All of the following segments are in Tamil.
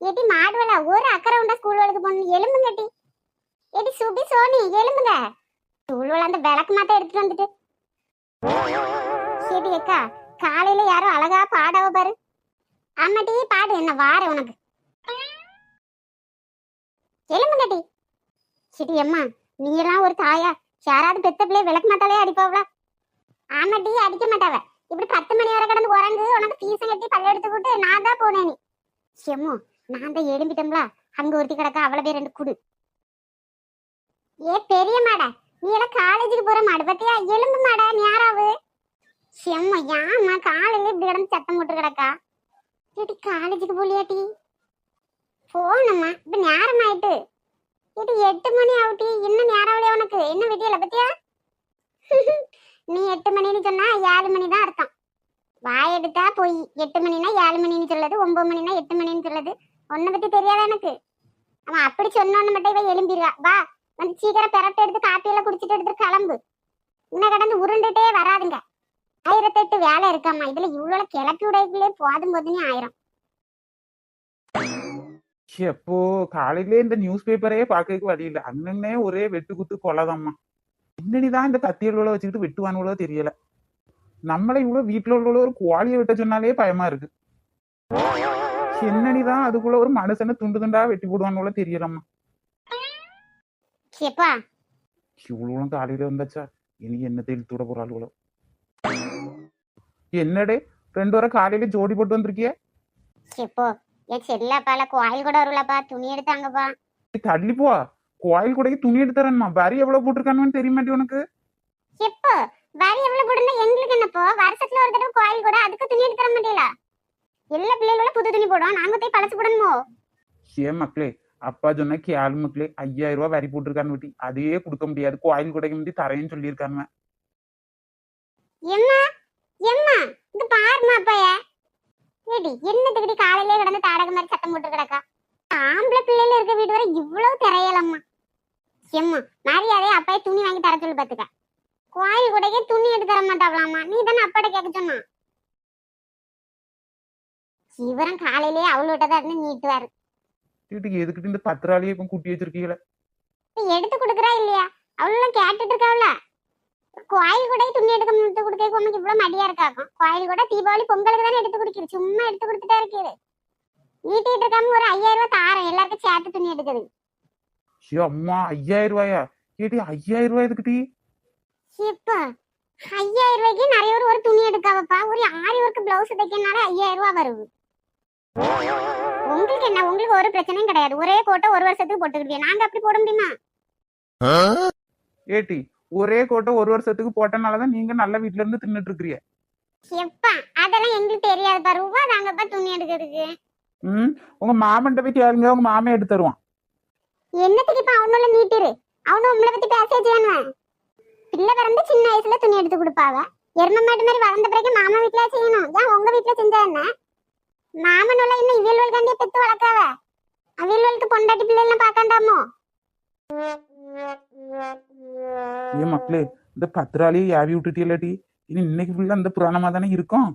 ஏட்டி மாடுவலா ஒரு அக்கறை உண்டா ஸ்கூல் வழக்கு போகணும் எலும்புங்க டி ஏட்டி சுபி சோனி எலும்புங்க. ஸ்கூல் வள அந்த விளக்கு மாத்த எடுத்துட்டு வந்துட்டு. சரி அக்கா காலையில யாரும் அழகா பாடவ பாரு. ஆமாட்டி பாடு என்ன வார உனக்கு. எலும்புங்க டி சரி அம்மா நீ எல்லாம் ஒரு தாயா. யாராவது பெத்த பிள்ளை விளக்கு மாத்தாலே அடிப்பாவளா? ஆமாட்டி அடிக்க மாட்டாவ. இப்படி பத்து மணி வரை கிடந்து உறங்கு உனக்கு ஃபீஸும் கட்டி பல்ல எடுத்து போட்டு நான் தான் போனேன். நீ நான் தான் எழும்பிட்டோம்ல அங்க ஒருத்தி கிடக்க அவ்வளவு பேர் ரெண்டு குடு. ஏ பெரிய மாடா நீ எல்லாம் காலேஜுக்கு போற மாடு பத்தியா எலும்பு மாடா யாராவு செம்ம ஏமா காலையில இப்படி கிடந்து சத்தம் போட்டு கிடக்கா? ஏடி காலேஜுக்கு போலியாட்டி? போனம்மா இப்ப நேரம் ஆயிட்டு. ஏடி எட்டு மணி ஆகுட்டி இன்னும் நேரம் ஆகலையா உனக்கு? என்ன விடியல பத்தியா நீ எட்டு மணின்னு சொன்னா ஏழு மணி தான் அர்த்தம். வாய் எடுத்தா போய் எட்டு மணினா ஏழு மணின்னு சொல்லுது ஒன்பது மணினா எட்டு மணின்னு சொல்லுது. உன்னை பத்தி தெரியாத எனக்கு? அவன் அப்படி சொன்னோன்னு மட்டும் இவன் எழும்பிடுவா. வா வந்து சீக்கிரம் பெரட்டை எடுத்து காப்பியெல்லாம் குடிச்சிட்டு எடுத்து கிளம்பு. இன்னும் கடந்து உருண்டுட்டே வராதுங்க. ஆயிரத்தெட்டு வேலை இருக்காமா இதுல இவ்வளவு கிளப்பி உடைகளே போதும் போதுன்னு ஆயிரம். எப்போ? காலையிலே இந்த நியூஸ் பேப்பரே பார்க்கறதுக்கு வழி இல்லை. அண்ணனே ஒரே வெட்டு குத்து கொலைதாம்மா. என்னடிதான் இந்த கத்தியல்களோ வச்சுக்கிட்டு வெட்டுவானுகளோ தெரியல. நம்மளை இவ்வளவு வீட்டுல உள்ள ஒரு கோழியை வெட்ட சொன்னாலே பயமா இருக்கு. என்னடிதான் அதுக்குள்ள ஒரு மனுஷனை துண்டு துண்டா வெட்டி போடுவானுகளோ தெரியலம்மா. எப்பா. இவ்வளவு காலையில வந்தாச்சா? இனி என்ன தெளித்து விட போறாளுகளோ என்னடே ரெண்டு வரை காலையில ஜோடி போட்டு வந்திருக்கிய? எப்போ என் செல்லாப்பால கோயில் கூட வரும்லப்பா துணி எடுத்தாங்கப்பா. தள்ளி போ. கோயில் கூடக்கு துணி எடுத்து தரேன்மா. வரி எவ்வளவு போட்டிருக்கானுன்னு தெரிய மாட்டே உனக்கு எப்போ வரி எவ்வளவு போடுனா எங்களுக்கு என்னப்போ வருஷத்துல ஒரு தடவை கோயில் கூட அதுக்கு துணி எடுத்து தர மாட்டீங்களா எல்லா பிள்ளைகளும் புது துணி போடும் நாங்க போய் பழசு போடணுமோ? ஏன் மக்களே அப்பா சொன்ன கேளு மக்களே ஐயாயிரம் ரூபாய் வரி போட்டிருக்கான்னு வெட்டி அதையே கொடுக்க முடியாது. கோயில் கூடைக்கு முந்தி தரேன்னு சொல்லியிருக்காங்க எம்மா எம்மா இது பாருமா அப்பைய. ஏடி என்னத்துக்கிட்டி காலையிலே கிடந்து தாடக மாதிரி சத்தம் போட்டு கிடக்கா? ஆம்பளை பிள்ளைல இருக்க வீடு வரை இவ்வளவு திரையலம்மா. எம்மா மரியாதையே அப்பைய துணி வாங்கி தர சொல்லி பாத்துக்க. கோயில் கூடக்கே துணி எடுத்து தர மாட்டாவலாமா நீ தானே அப்பாட்ட கேட்க சொன்னா? இவரும் காலையிலேயே அவள் விட்டதா இருந்து நீட்டுவாரு. வீட்டுக்கு எதுக்கிட்டு இந்த பத்திராளியே இப்போ கூட்டி வச்சிருக்கீங்களே? எடுத்து கொடுக்குறா இல்லையா? அவளும் கேட்டுட்டு இருக்காவல கோயில் கூட துணி எடுக்க எடுத்து கொடுக்க உனக்கு இவ்வளவு மடியா இருக்காக்கும். கோயில் கூட தீபாவளி பொங்கலுக்கு தானே எடுத்து குடிக்கிறது. சும்மா எடுத்து கொடுத்துட்டே இருக்குது நீட்டிட்டு இருக்காம ஒரு ஐயாயிரம் ரூபாய் தாரேன். எல்லாருக்கும் சேர்த்து துணி எடுக்குது. அம்மா ஐயாயிரம் ரூபாயா? ஏடி ஐயாயிரம் ரூபாய் எதுக்கிட்டி இப்ப ஐயாயிரம் ரூபாய்க்கு நிறைய ஒரு துணி எடுக்காவப்பா. ஒரு ஆரி ஒர்க் பிளவுஸ் தைக்கனால ஐயாயிரம் ரூபாய் வருது. உங்களுக்கு என்ன? உங்களுக்கு ஒரு பிரச்சனையும் கிடையாது. ஒரே கோட்டை ஒரு வருஷத்துக்கு போட்டுக்கிட்டீங்க நாங்க அப்படி போட முடியுமா? ஏட்டி ஒரே கோட்டை ஒரு வருஷத்துக்கு போட்டனாலதான் நீங்க நல்ல வீட்ல இருந்து தின்னுட்டு இருக்கிறீங்க. எப்பா அதெல்லாம் எங்களுக்கு தெரியாதுப்பா ரூபா தாங்கப்பா துணி எடுக்கிறதுக்கு. ம் உங்க மாமன்ட்ட போய் கேளுங்க. உங்க மாமே எடுத்து தருவான். என்னத்துக்கு இப்ப அவனோட நீட்டிரு? அவனும் உங்களை பத்தி பேச செய்யணும் பிள்ளை பிறந்து சின்ன வயசுல துணி எடுத்து கொடுப்பாவ. எரும மாட்டு மாதிரி வளர்ந்த பிறகு மாமா வீட்டுல செய்யணும்? ஏன் உங்க வீட்டுல செஞ்சா என்ன? மாமனோட இன்னும் இவியல்வல்காண்டிய பெத்து வளர்க்காவ அவியல்வலுக்கு பொண்டாட்டி பிள்ளை எல்லாம் பார்க்காண்டாமோ? ஏன் மக்களே இந்த பத்திராளியை யாவி விட்டுட்டீங்களாட்டி இனி இன்னைக்கு ஃபுல்லா அந்த புராணமா தானே இருக்கும்?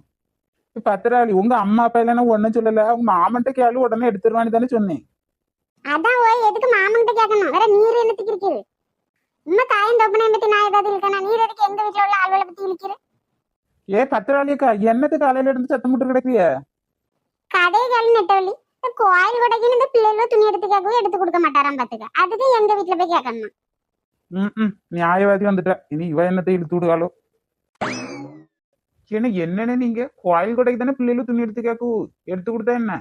பத்திராளி உங்க அம்மா அப்பா இல்லைன்னா ஒன்னும் சொல்லல. உங்க மாமன்ட்ட கேளு உடனே எடுத்துருவான்னு தானே சொன்னேன். அதான் ஓய் எதுக்கு மாமன்கிட்ட கேட்கணும்? வேற நீர் என்னத்துக்கு இருக்குது உண்மை தாயும் தொப்பனை பத்தி நான் ஏதாவது இருக்கேனா நீர் எதுக்கு எங்க வீட்டுல உள்ள ஆள்களை பத்தி இழுக்கிற? ஏ பத்திராளியக்கா என்னத்து காலையில இருந்து சத்தம் போட்டு கிடக்குறிய கடைகள் நெட்டவள்ளி. இந்த கோயில் கொடைக்குன்னு இந்த பிள்ளைகளும் துணி எடுத்து கேட்கவும் எடுத்து கொடுக்க மாட்டாராம் பாத்துக்க. அதுக்கு எங்க வீட்டுல போய் கேட்கணும்? ம் நியாயவாதி வந்துட்டா. இனி இவ என்னத்தை இழுத்து விடுகாலோ ஏன்னா என்னன்னு நீங்க? கோயில் கொடைக்கு தானே பிள்ளைகளும் துணி எடுத்து கேக்கு எடுத்து கொடுத்தா என்ன?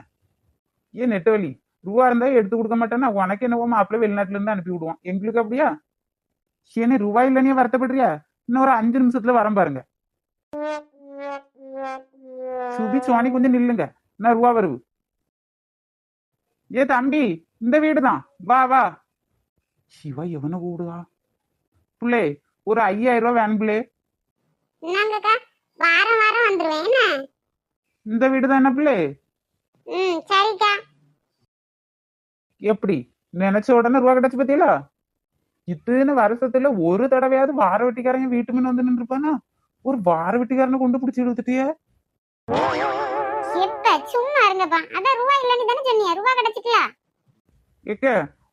ஏன் நெட்டவழி ரூபா இருந்தா எடுத்து கொடுக்க மாட்டேன்னா உனக்கு என்னவோ மாப்பிள்ள வெளிநாட்டுல இருந்து அனுப்பி விடுவான். எங்களுக்கு அப்படியா? ஏன்னா ரூபாய் இல்லைனே வருத்தப்படுறியா? இன்னும் ஒரு அஞ்சு நிமிஷத்துல வரேன் பாருங்க. சுபி சுவாணி கொஞ்சம் நில்லுங்க. நான் ரூபா வருது ஏ தம்பி இந்த வீடு தான் வா வா. சிவா எவனை கூடுவா புள்ளே ஒரு ஐயாயிரம் ரூபாய் வேணும் பிள்ளை. வாரம் வாரம் வந்துருவேன் என்ன? இந்த வீடு தான் என்ன பிள்ளை? சரிக்கா. எப்படி? நினைச்ச உடனே ரூபா கிடைச்சு பத்தியலா? இத்தனை வருஷத்துல ஒரு தடவையாவது வார வெட்டிக்காரங்க வீட்டு முன்ன வந்து நின்றுப்பானா? ஒரு வார வெட்டிக்காரனை கொண்டு பிடிச்சி இழுத்துட்டியே? சும்மா இருங்கப்பா. அதான் ரூபா இல்லைன்னு தானே சொன்னீங்க. ரூபா கிடைச்சு ஏக்க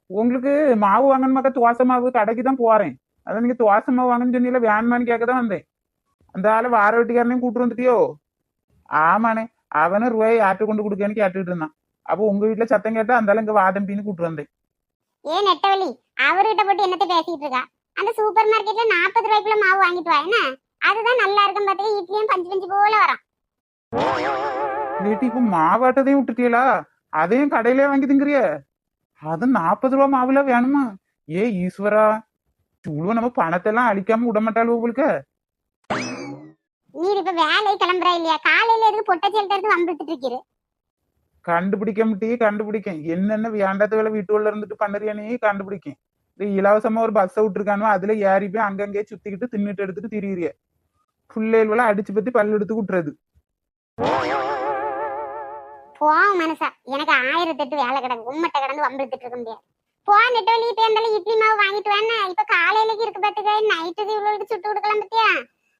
உங்களுக்கு மாவு வாங்கணுமாக்கா தோசை மாவு கடைக்கு தான் போறேன். அதான் நீங்க தோசை மாவு வாங்கன்னு சொன்னீங்களா வேணுமான்னு கேட்க தான் வந்தேன். அந்த ஆளு வார வெட்டிக்காரனையும் கூட்டு வந்துட்டியோ? ஆமாண்ணே அவனும் ரூபாய் யார்கிட்ட கொண்டு கொடுக்கன்னு கேட்டுட்டு இருந்தான். அப்போ உங்க வீட்டுல சத்தம் கேட்டா அந்த ஆளு இங்க வாதம்பின்னு கூட்டு வந்தேன். ஏ நெட்டவழி அவர்கிட்ட போட்டு என்னத்த பேசிட்டு இருக்கா? அந்த சூப்பர் மார்க்கெட்ல நாற்பது ரூபாய்க்குள்ள மாவு வாங்கிட்டு வா என்ன? அதுதான் நல்லா இருக்கும் பார்த்துக்க இட்லியும் பஞ்சு பஞ்சு போல வரும். லேட்டி இப்போ மாவாட்டதையும் விட்டுட்டீங்களா அதையும் கடையிலே வாங்கி திங்கிறிய அது நாற்பது ரூபா மாவுல வேணுமா? ஏ ஈஸ்வரா இவ்வளவு நம்ம பணத்தை எல்லாம் அழிக்காம விட மாட்டாள் உங்களுக்கு நீர் இப்ப வேலை கிளம்புறா இல்லையா? காலையில எதுக்கு பொட்டச்சல் எடுத்து வம்பிழுத்துட்டு இருக்கிறது கண்டுபிடிக்க முடியே கண்டுபிடிக்கேன் என்னென்ன வேண்டாத வேலை வீட்டுக்குள்ள இருந்துட்டு பண்ணுறியானே கண்டுபிடிக்கேன் இது இலவசமா ஒரு பஸ்ஸை விட்டுருக்கானோ அதுல ஏறி போய் அங்கங்கே சுத்திக்கிட்டு தின்னுட்டு எடுத்துட்டு திரியிறிய. பிள்ளைகள் அடிச்சு பத்தி பல்லு எடுத்து விட்டுறது போவோம் மனசா. எனக்கு ஆயிரத்தெட்டு வேலை கிடக்கு. உம்மட்டை கிடந்து வம்பிழுத்துட்டு இருக்க முடியாது. போ நெட்டவழி இப்ப இருந்தாலும் இட்லி மாவு வாங்கிட்டு வேணா இப்ப காலையிலக்கு இருக்கு பாத்துக்க. நைட்டுக்கு இவ்வளவுக்கு சுட்டு கொடுக்கலாம் பத்தியா?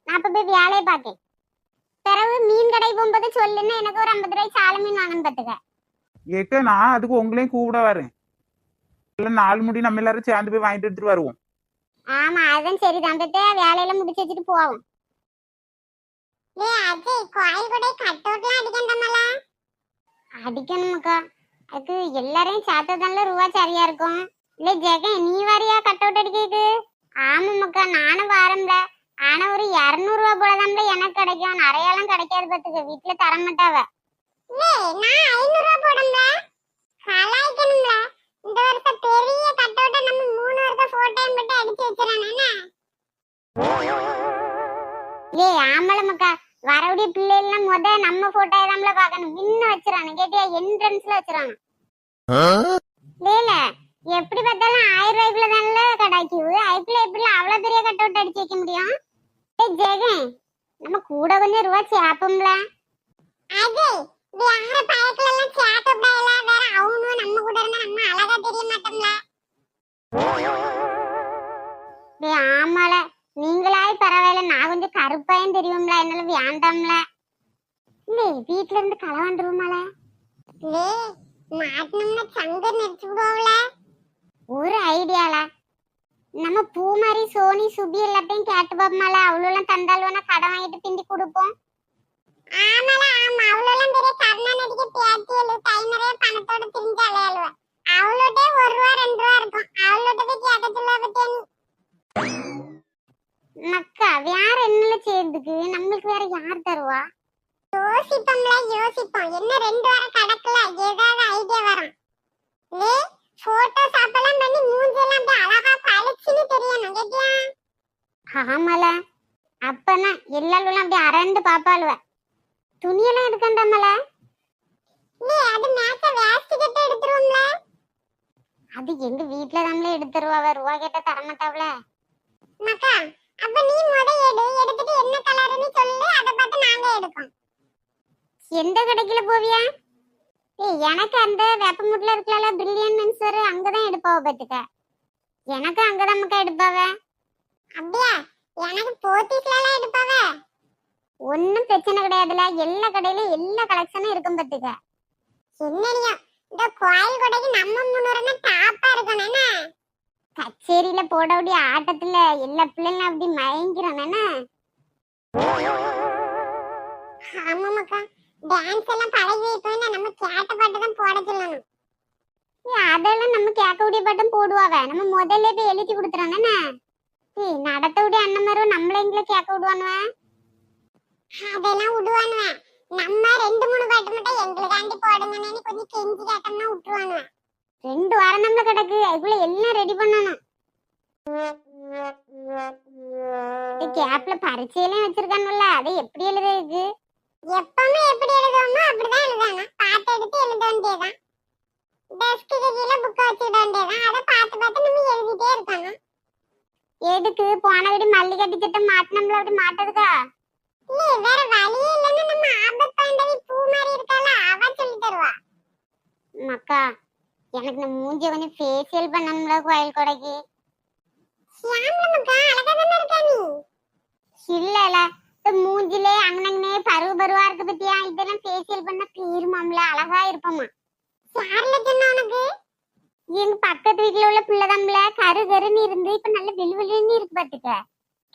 நான் அப்ப போய் வேலையை பார்த்தேன். பிறகு மீன் கடை போகும்போது சொல்லுன்னு எனக்கு ஒரு ஐம்பது ரூபாய் சால மீன் வாங்கன்னு பாத்துக்க. ஏக்க நான் அதுக்கு உங்களையும் கூப்பிட வரேன். இல்ல நாலு முடி நம்ம எல்லாரும் சேர்ந்து போய் வாங்கிட்டு எடுத்துட்டு வருவோம். ஆமா அதுதான் சரிதான் பத்தே வேலையில முடிச்சு வச்சுட்டு போவோம். கோயில் கூட கட்டோட்லாம் அடிக்கண்டமல அடிக்கணுமாக்கா. அதுக்கு எல்லாரையும் சாத்ததான்ல ரூபா சரியா இருக்கும். இல்ல ஜெகன் நீ வரியா கட் அவுட் அடிக்கிறது ஆமாம்மாக்கா நானும் வாரம்ல ஆனா ஒரு இருநூறு ரூபா போலதான்ல எனக்கு கிடைக்கும். நிறையெல்லாம் கிடைக்காது பாத்துக்க வீட்டுல தர மாட்டாவ நான் ஐநூறு ரூபா போடும்ல கலாய்க்கணும்ல. இந்த வருஷம் பெரிய கட் அவுட்ட நம்ம மூணு வருஷம் போட்டோயும் மட்டும் அடிச்சு வச்சிடறானே ஏய் ஆமலமக்கா வரவுடைய பிள்ளைகள்லாம் முத நம்ம போட்டோ எதாம்ல பாக்கணும் முன்ன வச்சிடறானு கேட்டியா? என்ட்ரன்ஸ்ல வச்சிடறானு லேல எப்படி பார்த்தாலும் ஆயிரம் ரூபாய்க்குள்ள தானே கிடைக்குது அதுக்குள்ள எப்படி அவ்வளவு பெரிய கட் அவுட் அடிச்சு வைக்க முடியும்? ஏய் ஜெகன் நம்ம கூட கொஞ்சம் ரூபா சேப்போம்ல. அது வேற பயத்துல எல்லாம் வேற அவனும் நம்ம கூட இருந்தா நம்ம அழகா தெரிய மாட்டோம்ல. ஆமால. நீங்களாய் பரவாயில்ல. நான் கொஞ்சம் கருப்பாயும் தெரியும்ல. என்னால வேண்டாம்ல. இல்ல வீட்ல இருந்து களை வந்துருமால லே மாட்டினோம்னா சங்க நெரிச்சு விடுவோம்ல ஒரு ஐடியால. நம்ம பூ மாதிரி சோனி சுபி எல்லாத்தையும் கேட்டு பாப்பமால. அவ்வளோலாம் தந்தாலும் கடன் வாங்கிட்டு பிந்தி கொடுப்போம். ஆமால ஆமா. அவ்வளோலாம் பெரிய கர்ணா நடிக்க பேத்தியலு பணத்தோட அவளோட்டே ஒரு ரூபா ரெண்டு ரூபா இருக்கும். கேட்க சொல்ல பத்தியா நீ? மக்கா வேற என்னல செய்யறதுக்கு நம்மளுக்கு வேற யார் தருவா? யோசிப்போம்ல யோசிப்போம். என்ன ரெண்டு வாரம் கடக்கல? ஏதாவது ஐடியா வரும். லே போட்டோ சாப்பெல்லாம் பண்ணி மூஞ்செல்லாம் அப்படியே அழகா பளிச்சுன்னு தெரியணும். கேட்டியா? ஆமால. அப்பனா எல்லாரும் அப்படியே அரண்டு பாப்பாளுவ. துணியெல்லாம் எடுக்கண்டாமல? லே அது மேட்ச வேஸ்ட் கட்ட எடுத்துருவோம்ல? அது எங்க வீட்ல தான்ல எடுத்துருவா. ரூபா கேட்ட தர மாட்டாவல மக்கா அப்ப நீ முத எடு. எடுத்துட்டு என்ன கலர்னு சொல்லு. அத பார்த்து நாங்க எடுப்போம். எந்த கடைக்குல போவியா? ஏய் எனக்கு அந்த வேப்பமுட்ல இருக்கல பிரில்லியன் மென்சர் அங்கதான் எடுப்பாவ பாத்துக்க. எனக்கு அங்கதான் மக்கா எடுப்பாவ? அப்படியா? எனக்கு போத்தீஸ்ல எடுப்பாவ? ஒன்னும் பிரச்சனை கிடையாதுல. எல்லா கடையிலும் எல்லா கலெக்ஷனும் இருக்கும் பாத்துக்க. என்னடியா? இந்த கோயில் கடைக்கு நம்ம முன்னூறுனா டாப்பா இருக்கணும் கச்சேரியில போடக்கூடிய ஆட்டத்துல எல்லா பிள்ளைங்களும் அப்படி மயங்கிறானே ஆமாமாக்கா டான்ஸ் எல்லாம் பழகி வைப்போம்னா நம்ம கேட்ட பாட்டு தான் போட சொல்லணும். அதெல்லாம் நம்ம கேட்கக்கூடிய பாட்டும் போடுவாவ. நம்ம முதல்ல போய் எழுதி கொடுத்துறானே ஏய் நடத்தக்கூடிய அண்ணன் மாதிரி நம்மள எங்களை கேட்க விடுவானுவ? அதெல்லாம் விடுவானுவ. நம்ம ரெண்டு மூணு பாட்டு மட்டும் எங்களுக்காண்டி போடுங்கன்னு கொஞ்சம் கெஞ்சி கேட்டோம்னா விட்டுருவானுவ. ரெண்டு வாரம் நம்மள கிடக்கு. அதுக்குள்ள எல்லாம் ரெடி பண்ணணும். கேப்ல பரீட்சையெல்லாம் வச்சிருக்கானுல்ல அதை எப்படி எழுதுறது? எப்பவுமே எப்படி எழுதுவோமோ அப்படிதான் எழுதணும் பாட்டு எடுத்து எழுத வேண்டியதான் டெஸ்க்கு கீழே புக்க வச்சுட வேண்டியதான் அதை பார்த்து பார்த்து நம்ம எழுதிட்டே இருக்கணும். எதுக்கு? போன வீடு மல்லிகட்டி திட்டம் மாட்டினோம்ல அப்படி மாட்டதுக்கா இல்ல வேற வழியே இல்லைன்னு நம்ம ஆபத் பாண்டவி பூ மாதிரி இருக்கால அவ சொல்லி தருவா. மக்கா எனக்கு இந்த மூஞ்சிய கொஞ்சம் ஃபேஷியல் பண்ணணும்ல கோயில் கொடைக்கு இல்லல மூஞ்சிலே அங்கனங்கனே பருவ பருவா இருக்கு பத்தியா? இதெல்லாம் ஃபேஷியல் பண்ண தீருமாம்ல அழகா இருப்போமா யார்ல சொன்ன உனக்கு? எங்க பக்கத்து வீட்டுல உள்ள பிள்ளைதான்ல கரு கருன்னு இருந்து இப்ப நல்ல வெளுவெளுன்னு இருக்கு பாத்துக்க.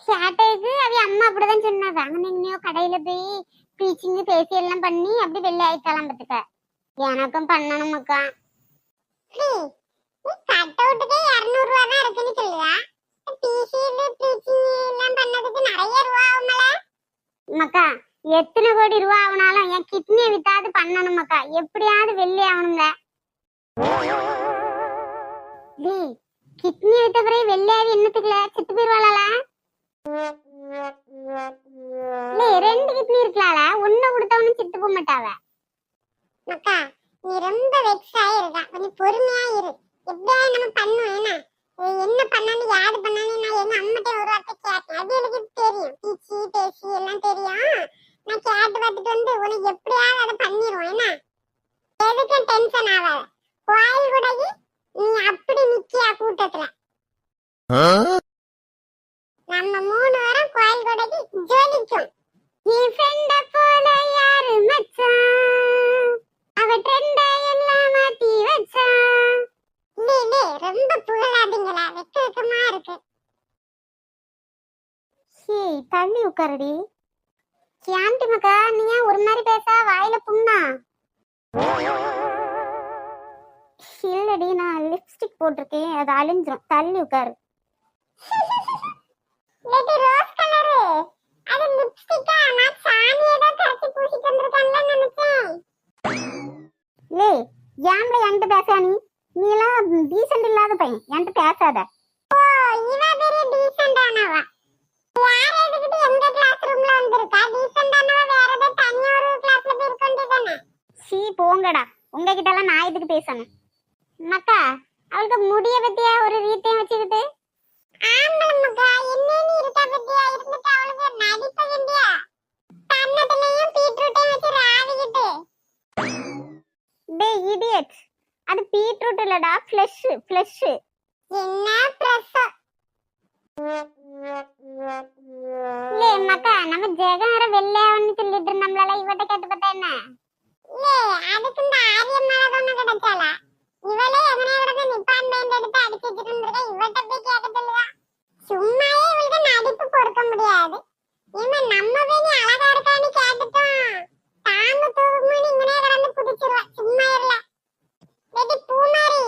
கேட்டதுக்கு அவ அம்மா அப்படிதான் சொன்னாங்க. அங்க எங்கேயோ கடையில போய் பீச்சிங்கு பேசி எல்லாம் பண்ணி அப்படி வெள்ளை ஆயிட்டாலாம் பாத்துக்க. எனக்கும் பண்ணணும் மக்கா எத்தனை கோடி ரூபா ஆகுனாலும் என் கிட்னியை வித்தாவது பண்ணணும் மக்கா. எப்படியாவது வெள்ளி ஆகணுங்க டேய் கிட்னி வித்த பிறகு வெள்ளையாவி என்னத்துக்குல செத்து போயிருவாளால? ரெண்டு கிட்னி இருக்கலால. ஒன்னு கொடுத்தவனும் செத்து போக மாட்டாவ. மக்கா நீ ரொம்ப வெக்ஸ் ஆயிருக்கா கொஞ்சம் பொறுமையா இரு. எப்படியா நம்ம பண்ணுவோம் ஏன்னா என்ன பண்ணாலும் யாரு பண்ணாலும் நான் எங்க அம்மகிட்ட ஒரு வார்த்தை கேட்டேன் அது எனக்கு தெரியும். பீச்சி பேசி எல்லாம் தெரியும். நான் கேட்டு பார்த்துட்டு வந்து உனக்கு எப்படியாவது அதை பண்ணிடுவோம் என்ன எதுக்கும் டென்ஷன் ஆகாத. கோயில் கூடகி நீ அப்படி நிக்கியா கூட்டத்துல நம்ம மூணு வாரம் கோயில் கொடைக்கு ஜோலிக்கும் நீ ஃப்ரெண்ட போல யாரு மச்சான் அவ ட்ரெண்ட எல்லாம் மாத்தி வச்சான் லே லே ரொம்ப புகழாதீங்களா வெக்க வெக்கமா இருக்கு ஹேய் உட்காருடி கியாண்டி மக்கா நீ ஏன் ஒரு மாதிரி பேச? வாயில புண்ணா? இல்லடி நான் லிப்ஸ்டிக் போட்டிருக்கேன். அது அழிஞ்சிரும். தள்ளி உட்காரு. இது ரோஸ் கலரு அது லிப்ஸ்டிக்கா நான் சாணி ஏதோ கரைச்சி பூசிட்டு வந்திருக்கான்ல நினைச்சேன். லே ஏன்ல என்கிட்ட பேச நீ? நீ எல்லாம் டீசென்ட் இல்லாத பையன். என்கிட்ட பேசாத. ஓ இவ பெரிய டீசென்ட் ஆனவ. சீ போங்கடா. உங்ககிட்ட எல்லாம் நான் எதுக்கு பேசணும்? மக்கா அவளுக்கு முடிய பத்தியா? ஒரு ரீத்தையும் வச்சுக்கிட்டு. அது பீட்ரூட் இல்லடா ஃப்ளஷ் ஃப்ளஷ் என்ன பிரஸ் லே மக்கா நம்ம ஜெகன் வர வெள்ளையாவன்னு சொல்லிட்டு இருந்தோம்ல இவட்ட கேட்டு பார்த்தா என்ன? லே அதுக்கு இந்த ஆரியம்மால தானே இவளே எவனே கிடந்து நிப்பான் பேண்ட் எடுத்தா அடிச்சு வச்சுட்டு இருந்திருக்கா இவட்ட போய் கேட்க சொல்லுவா சும்மாவே இவளுக்கு நடிப்பு பொறுக்க முடியாது இவன் நம்ம போய் நீ அழகா இருக்கான்னு கேட்டுட்டோம் தாம தூக்குமணி இவனே கிடந்து குதிச்சிருவா சும்மா இருல வெடி பூமாரி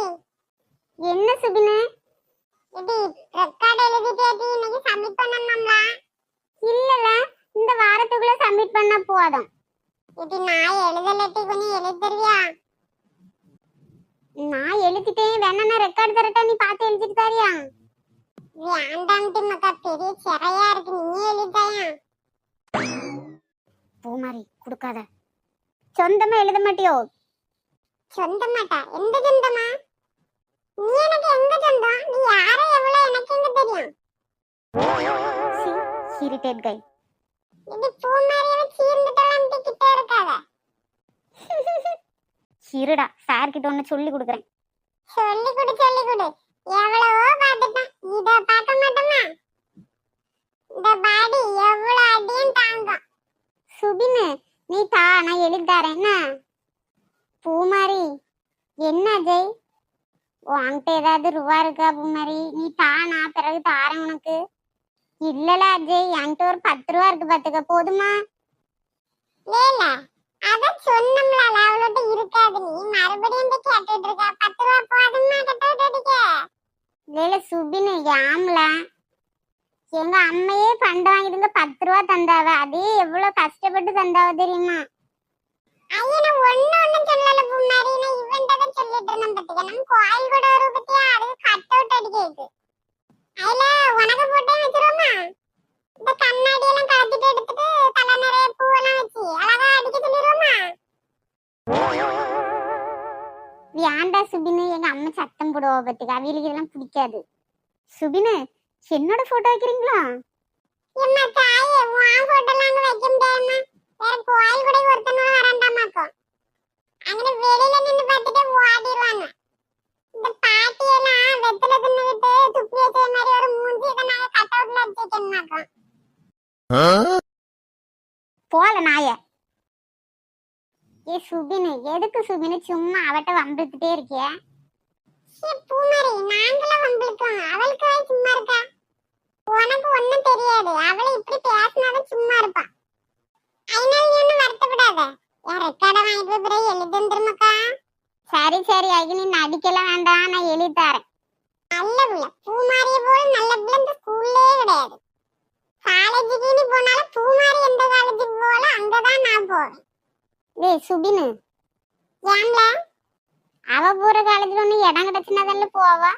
என்ன சுபினு இது ரெக்கார்ட் எழுதிட்டேடி இன்னைக்கு சப்மிட் பண்ணணும்ல இல்லல இந்த வாரத்துக்குள்ள சப்மிட் பண்ணா போதும் இது நான் எழுதலட்டி கொஞ்சம் எழுதி தருவியா நான் எழுதிட்டேன் வேணா ரெக்கார்ட் தரட்டா நீ தரியா வேண்டாம்ட்டு மக்கா பெரிய சிறையா இருக்கு நீ எழுதாயா? பூமாரி கொடுக்காத. சொந்தமா எழுத மாட்டியோ? சொந்தமாட்டா? எந்த சொந்தமா? நீ எனக்கு எங்க சொந்தம்? நீ யார எவ்வளவு எனக்கு எங்க தெரியும்? இரிட்டேட் கை இது பூமாரியவ சீர்ந்துட்டலாம் கிட்ட இருக்காத. இருடா சார் கிட்ட ஒன்னு சொல்லி கொடுக்குறேன். சொல்லி கொடு சொல்லி கொடு எவ்வளவோ பார்த்துட்டேன் இத பார்க்க மாட்டோமா இந்த பாடி எவ்வளவு அடியும் தாங்கும் சுபினு நீ தா தரேன் என்ன? பூமாரி என்ன அஜய்? உன்கிட்ட ஏதாவது ரூபா இருக்கா பூமாரி? நீ தா நான் பிறகு தாரேன் உனக்கு. இல்லல அஜய் என்கிட்ட ஒரு பத்து ரூபா இருக்கு பாத்துக்க போதுமா? லேல அதான் சொன்னோம்ல அவளோட இருக்காது. நீ மறுபடியும் போய் கேட்டுட்டு இருக்கா? பத்து ரூபா போதுமா கட்ட அடிக்க லேல சுபினு யாம்ல? எங்க அம்மையே பண்டு வாங்கிட்டு பத்து ரூபா தந்தாவ. அதே எவ்வளவு கஷ்டப்பட்டு தந்தாவ தெரியுமா? ஐயன உனக்கு எடுத்துட்டு அழகா சுபினு? எங்க அம்மா சத்தம் போடுவோம் பத்துக்க அவங்களுக்கு இதெல்லாம் பிடிக்காது. சுபினு என்னோட போட்டோ வைக்கிறீங்களா? எம்மா தாயே உன் போட்டோலாம் வைக்க முடியாதும்மா. வேற கோயில் கூட ஒருத்தனோட வரண்டாமாக்கும் அங்கே வெளியில நின்னு பார்த்துட்டு ஓடிடுவாங்க. இந்த பாட்டி எல்லாம் வெத்தில தின்னுகிட்டு துப்பி வச்ச மாதிரி ஒரு மூஞ்சி இதை நாங்க கட் அவுட்ல வச்சிருக்கோமாக்கும் போல நாய. ஏ சுபின் எதுக்கு சுபின் சும்மா அவட்ட வம்பிட்டுட்டே இருக்கிய? பூமாரி நாங்களும் வம்பிட்டு சரி அதுக்கு நீ நடிக்கலாம் வேண்டாம் நான் எழுதி தரேன். நல்ல புள்ள. பூமாரிய போல நல்ல புள்ள இந்த ஸ்கூல்லே கிடையாது. காலேஜுக்கு நீ போனாலும் பூமாரி எந்த காலேஜுக்கு போல அங்கதான் நான் போவேன். டேய் சுபினு. ஏன்ல அவ போற காலேஜ்ல ஒண்ணு இடம் கிடைச்சுனா தானே போவா?